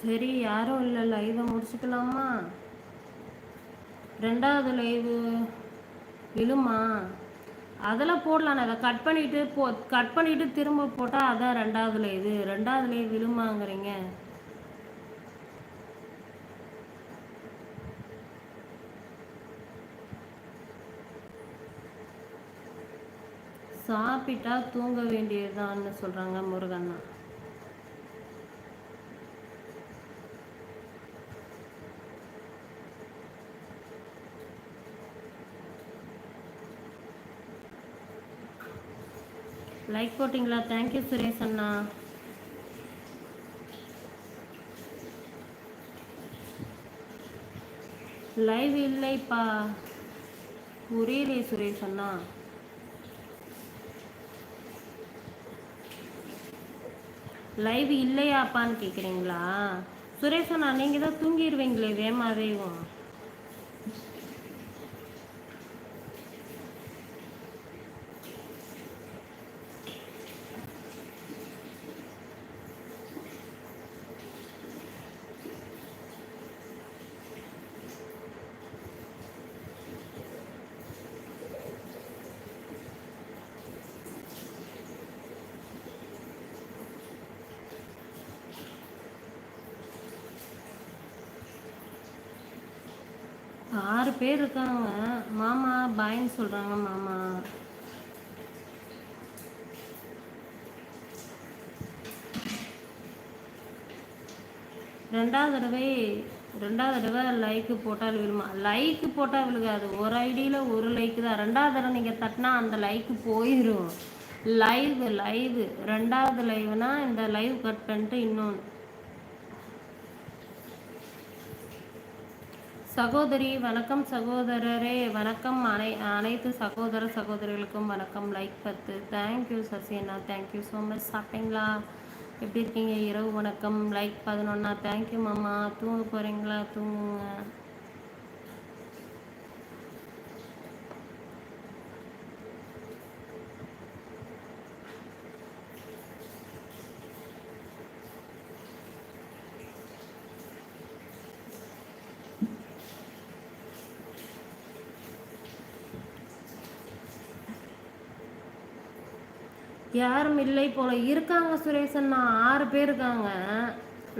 சரி யாரும் இல்லை லைவை முடிச்சுக்கலாமா? ரெண்டாவது லைவு விழுமா? அதெல்லாம் போடலாம் அதை கட் பண்ணிட்டு போ கட் பண்ணிட்டு திரும்ப போட்டால் அதான் ரெண்டாவது லைவு ரெண்டாவது லைவ் விழுமாங்கிறீங்க. சாப்பிட்டா தூங்க வேண்டியதுதான்னு சொல்கிறாங்க முருகண்ணா லைக் போட்டிங்களா? தேங்க்யூ சுரேஷ் அண்ணா. லைவ் இல்லைப்பா. புரியலே சுரேஷ் அண்ணா. லைவ் இல்லையாப்பான்னு கேட்குறீங்களா சுரேஷ் அண்ணா நீங்கள் தான் தூங்கிடுவீங்களே வேமாவேவும் ஆறு பேர் இருக்காங்க மாமா பாய்ன்னு சொல்கிறாங்க மாமா. ரெண்டாவது தடவை ரெண்டாவது தடவை லைக்கு போட்டால் விழுமா? லைக்கு போட்டால் விழுகாது. ஒரு ஐடியில் ஒரு லைக்கு தான். ரெண்டாவது தடவை நீங்கள் தட்டினா அந்த லைக்கு போயிடும் லைவு லைவ் ரெண்டாவது லைவ்னால் இந்த லைவ் கட் பண்ணிட்டு இன்னொன்று சகோதரி வணக்கம் சகோதரரே. வணக்கம் அனை அனைத்து சகோதர சகோதரிகளுக்கும் வணக்கம். லைக் பத்து. தேங்க்யூ சசியண்ணா. தேங்க்யூ ஸோ மச் சாப்பிட்டீங்களா? எப்படி இருக்கீங்க? இரவு வணக்கம். லைக் பதினொன்னா. தேங்க்யூ மாமா. தூங்க போகிறீங்களா தூங்குங்க. யாரும் இல்லை போல. இருக்காங்க சுரேசன்னா ஆறு பேர் இருக்காங்க.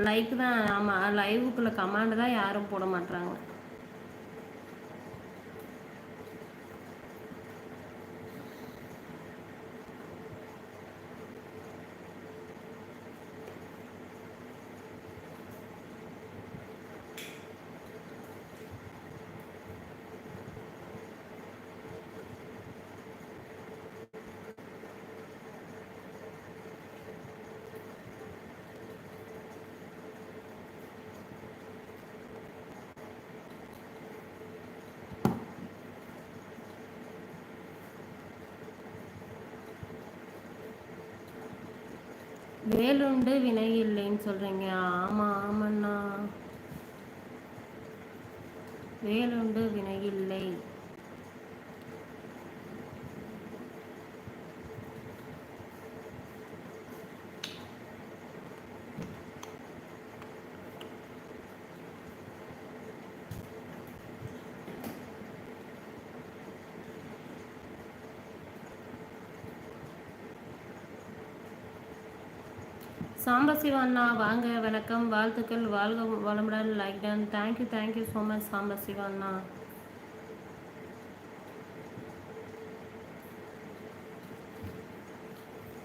லைக் தான். ஆமாம் லைவுக்குள்ள கமாண்ட் தான் யாரும் போட மாட்டாங்க வேலுண்டு வினை இல்லைன்னு சொல்றீங்க. ஆமா ஆமாண்ணா. வேலுண்டு வினை இல்லை சாம்பசிவா அண்ணா வாங்க வணக்கம் வாழ்த்துக்கள் வாழ்க வளமுடன் like done thank you thank you so much Sambasiva அண்ணா.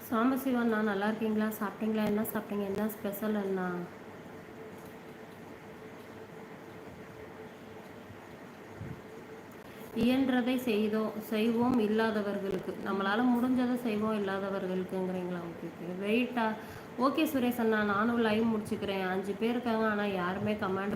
சாம்பசிவா அண்ணா நல்லா இருக்கீங்களா? சாப்பிட்டீங்களா? என்ன சாப்பிட்டீங்க? என்ன ஸ்பெஷல் அண்ணா? இயன்றதை செய்தோம் செய்வோம் இல்லாதவர்களுக்கு. நம்மளால் முடிஞ்சதை செய்வோம் இல்லாதவர்களுக்குங்கிறீங்களா ஓகே ஓகே வெயிட்டா ஓகே சுரேஷ் அண்ணா நானும் லைவ் முடிச்சுக்கிறேன். அஞ்சு பேர் இருக்காங்க ஆனால் யாருமே கமாண்ட்